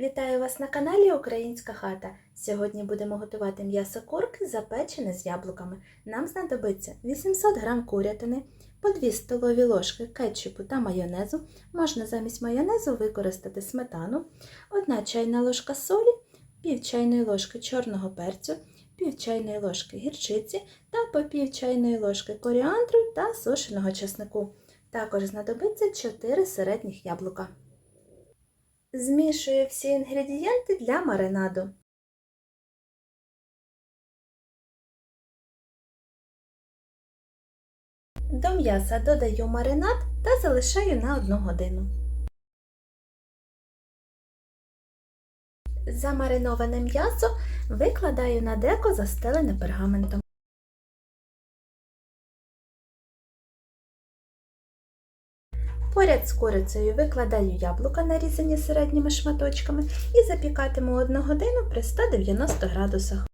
Вітаю вас на каналі Українська хата. Сьогодні будемо готувати м'ясо курки запечене з яблуками. Нам знадобиться 800 г курятини, по 2 столові ложки кетчупу та майонезу. Можна замість майонезу використати сметану, 1 чайна ложка солі, пів чайної ложки чорного перцю, пів чайної ложки гірчиці та по пів чайної ложки коріандру та сушеного чеснику. Також знадобиться 4 середніх яблука. Змішую всі інгредієнти для маринаду. До м'яса додаю маринад та залишаю на 1 годину. Замариноване м'ясо викладаю на деко застелене пергаментом. Поряд з курицею викладаю яблука, нарізані середніми шматочками, і запікатиму 1 годину при 190 градусах.